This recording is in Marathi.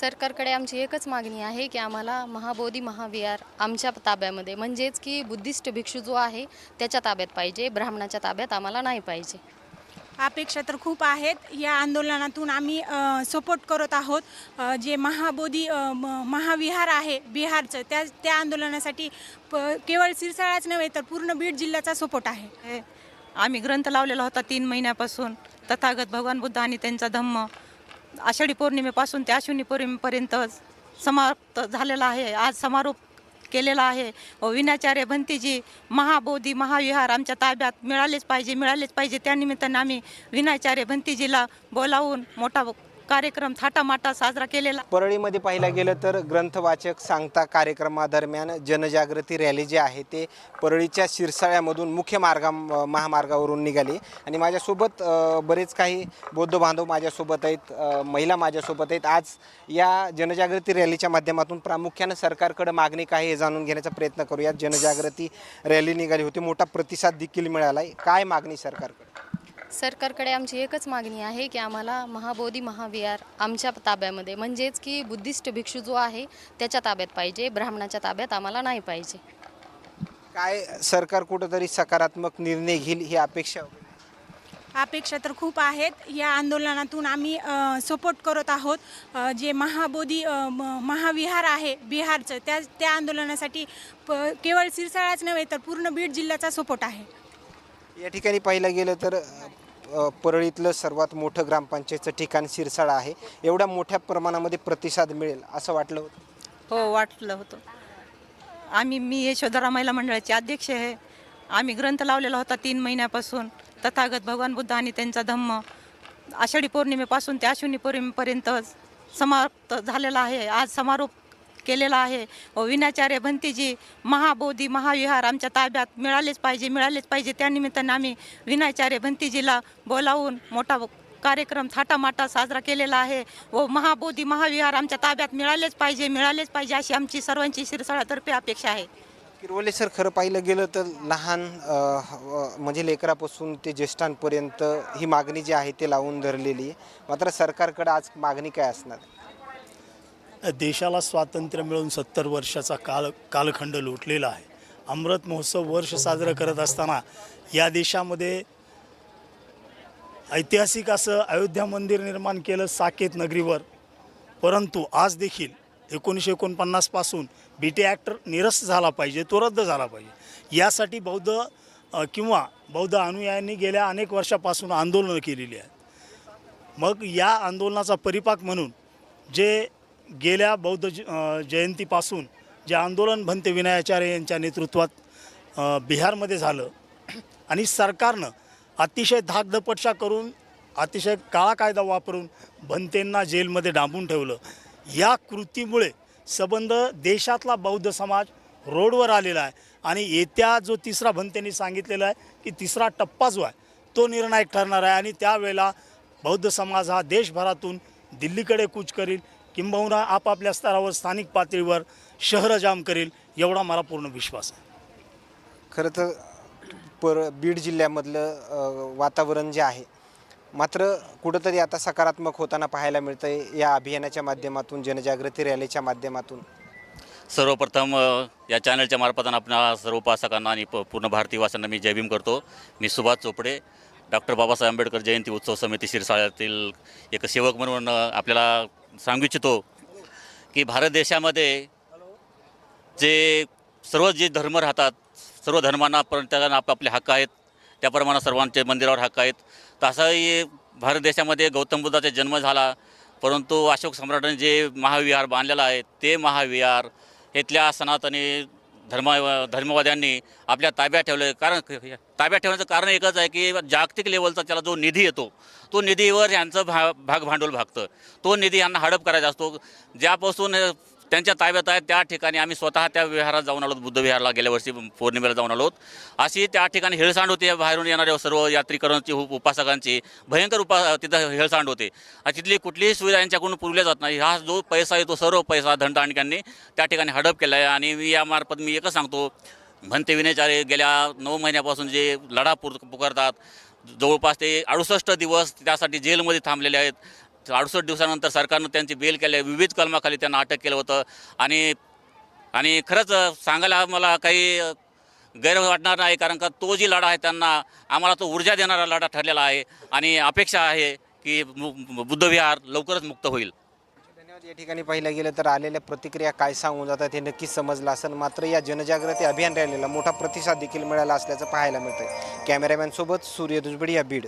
सरकारकडे आमची एकच मागणी आहे की आम्हाला महाबोधी महाविहार आमच्या ताब्यामध्ये म्हणजेच की बुद्धिस्ट भिक्षू जो आहे त्याच्या ताब्यात पाहिजे ब्राह्मणाच्या ताब्यात आम्हाला नाही पाहिजे. अपेक्षा तर खूप आहेत. या आंदोलनातून आम्ही सपोर्ट करत आहोत. जे महाबोधी महाविहार आहे बिहारचं त्या त्या आंदोलनासाठी प केवळ सिरसाळाच नव्हे तर पूर्ण बीड जिल्ह्याचा सपोर्ट आहे. हे आम्ही ग्रंथ लावलेला होता तीन महिन्यापासून. तथागत भगवान बुद्ध आणि त्यांचा धम्म. आषाढी पौर्णिमेपासून ते आश्विनी पौर्णिमेपर्यंत समाप्त झालेला आहे. आज समारोप केलेला आहे. व विनाचार्य भंतीजी महाबोधी महाविहार आमच्या ताब्यात मिळालेच पाहिजे मिळालेच पाहिजे. त्यानिमित्तानं आम्ही विनाचार्य भंतीजीला बोलावून मोठा कार्यक्रम थाटामाटा साजरा केलेला. परळीमध्ये पाहिलं गेलं तर ग्रंथवाचक सांगता कार्यक्रमादरम्यान जनजागृती रॅली जी आहे ते परळीच्या शिरसाळ्यामधून मुख्य मार्गा महामार्गावरून निघाली. आणि माझ्यासोबत बरेच काही बौद्ध बांधव माझ्यासोबत आहेत महिला माझ्यासोबत आहेत. आज या जनजागृती रॅलीच्या माध्यमातून प्रामुख्यानं सरकारकडे मागणी काय हे जाणून घेण्याचा प्रयत्न करूयात. जनजागृती रॅली निघाली होती मोठा प्रतिसाद देखील मिळाला आहे काय मागणी सरकारकडे? सरकारकडे आमची एकच मागणी आहे की आम्हाला महाबोधी महाविहार आमच्या ताब्यामध्ये म्हणजेच की बुद्धिस्ट भिक्षू जो आहे त्याच्या ताब्यात पाहिजे ब्राह्मणाच्या ताब्यात आम्हाला नाही पाहिजे. काय सरकार कुठंतरी सकारात्मक निर्णय घेईल ही अपेक्षा अपेक्षा तर खूप आहेत. या आंदोलनातून आम्ही सपोर्ट करत आहोत. जे महाबोधी महाविहार आहे बिहारचं त्या त्या आंदोलनासाठी प केवळ सिरसाळाच नव्हे तर पूर्ण बीड जिल्ह्याचा सपोर्ट आहे. या ठिकाणी पाहिलं गेलं तर अ, परळीतलं सर्वात मोठं ग्रामपंचायतचं ठिकाण शिरसाळा आहे. एवढ्या मोठ्या प्रमाणामध्ये प्रतिसाद मिळेल असं वाटलं होतं. हो वाटलं होतं. आम्ही मी यशोधरा महिला मंडळाचे अध्यक्ष आहे. आम्ही ग्रंथ लावलेला होता तीन महिन्यापासून. तथागत भगवान बुद्ध आणि त्यांचा धम्म आषाढी पौर्णिमेपासून ते आश्विनी पौर्णिमेपर्यंत समाप्त झालेला आहे. आज समारोप केलेला आहे. व विनाचार्य भंतीजी महाबोधी महाविहार आमच्या ताब्यात मिळालेच पाहिजे मिळालेच पाहिजे. त्यानिमित्तानं आम्ही विनाचार्य भंतीजीला बोलावून मोठा कार्यक्रम थाटामाटा साजरा केलेला आहे. व महाबोधी महाविहार आमच्या ताब्यात मिळालेच पाहिजे मिळालेच पाहिजे अशी आमची सर्वांची शिरसाळातर्फे अपेक्षा आहे. किरवले सर खरं पाहिलं गेलं तर लहान म्हणजे लेकरापासून ते ज्येष्ठांपर्यंत ही मागणी जी आहे ते लावून धरलेली. आहे मात्र सरकारकडे आज मागणी काय असणार? देशाला स्वातंत्र्य मिळून सत्तर वर्षाचा काल कालखंड लोटलेला आहे. अमृत महोत्सव वर्ष साजरं करत असताना या देशामध्ये ऐतिहासिक असं अयोध्या मंदिर निर्माण केलं साकेत नगरीवर. परंतु आज देखील एकोणीसशे एकोणपन्नासपासून बी टी ॲक्ट निरस्त झाला पाहिजे तो रद्द झाला पाहिजे. यासाठी बौद्ध किंवा बौद्ध अनुयायांनी गेल्या अनेक वर्षापासून आंदोलनं केलेली आहेत. मग या आंदोलनाचा परिपाक म्हणून जे गेल्या बौद्ध ज जयंतीपासून जे आंदोलन भंते विनायाचार्य यांच्या नेतृत्वात बिहारमध्ये झालं. आणि सरकारनं अतिशय धाकधपटशा करून अतिशय काळा कायदा वापरून भंतेंना जेलमध्ये डांबून ठेवलं. या कृतीमुळे संबंध देशातला बौद्ध समाज रोडवर आलेला आहे. आणि येत्या जो तिसरा भंतेंनी सांगितलेला आहे की तिसरा टप्पा जो आहे तो निर्णायक ठरणार आहे. आणि त्यावेळेला बौद्ध समाज हा देशभरातून दिल्लीकडे कूच करील. किंबहुना आपापल्या स्तरावर स्थानिक पातळीवर शहरं जाम करेल एवढा मला पूर्ण विश्वास आहे. खरं तर पर बीड जिल्ह्यामधलं अ, वातावरण जे आहे मात्र कुठंतरी आता सकारात्मक होताना पाहायला मिळतंय या अभियानाच्या माध्यमातून जनजागृती रॅलीच्या माध्यमातून. सर्वप्रथम अ, या चॅनलच्या मार्फतानं आपणा सर्व उपासकांना आणि प- पूर्ण भारतीय वासांना मी जय भीम करतो. मी सुभाष चोपडे डॉक्टर बाबासाहेब आंबेडकर जयंती उत्सव समिती शिरसाळ्यातील एक सेवक म्हणून अ, आपल्याला सांगू इच्छितो की भारत देशामध्ये जे सर्व जे धर्म राहतात सर्व धर्मांना प्रत्येकांना आपापले हक्क आहेत त्याप्रमाणे सर्वांचे मंदिरावर हक्क आहेत. तसाही भारत देशामध्ये गौतम बुद्धाचा जन्म झाला परंतु अशोक सम्राटाने जे महाविहार बांधलेलं आहे ते महाविहार इथल्या सनातनी धर्म धर्मवाद्यांनी आपल्या ताब्यात ठेवलं कारण ताब्यात ठेवण्याचं कारण एकच आहे की जागतिक लेवलचा त्याला जो निधी येतो तो निधीवर यांचं भा भाग भांडवल भागतं. तो निधी यांना हडप करायचा असतो. ज्यापासून त्यांच्या ताब्यात आहे त्या ठिकाणी आम्ही स्वतः त्या विहारात जाऊन आलो बुद्ध विहारला गेल्या वर्षी पौर्णिमेला जाऊन आलो अशी त्या ठिकाणी हेळसांड होती. बाहेरून येणाऱ्या सर्व यात्रीकरांची उपासकांची भयंकर उपा तिथं हेळसांड होते. आणि तिथली कुठलीही सुविधा यांच्याकडून पुरवल्या जात नाही. हा जो पैसा आहे तो सर्व पैसा धनदांडक्यांनी त्या ठिकाणी हडप केला आहे. आणि मी यामार्फत मी एकच सांगतो. म्हणते विनयचारे गेल्या नऊ महिन्यापासून जे लढा पुर पुकारतात. जवळपास ते अडुसष्ट दिवस त्यासाठी जेलमध्ये थांबलेले आहेत. अडुसष्ट दिवसानंतर सरकारनं त्यांची बेल केल्या विविध कलमाखाली त्यांना अटक केलं होतं. आणि आणि खरंच सांगायला मला काही गैर वाटणार नाही कारण का तो जी लढा आहे त्यांना आम्हाला तो ऊर्जा देणारा लढा ठरलेला आहे. आणि अपेक्षा आहे की मु- बुद्धविहार लवकरच मुक्त होईल. या ठिकाणी पाहिलं गेलं तर आलेल्या प्रतिक्रिया काय सांगून जातात हे नक्कीच समजलं असेल. मात्र या जनजागृती अभियान रॅलीला मोठा प्रतिसाद देखील मिळाला असल्याचं पाहायला मिळतं कॅमेरामॅनसोबत सूर्य दुजबडी या बीड.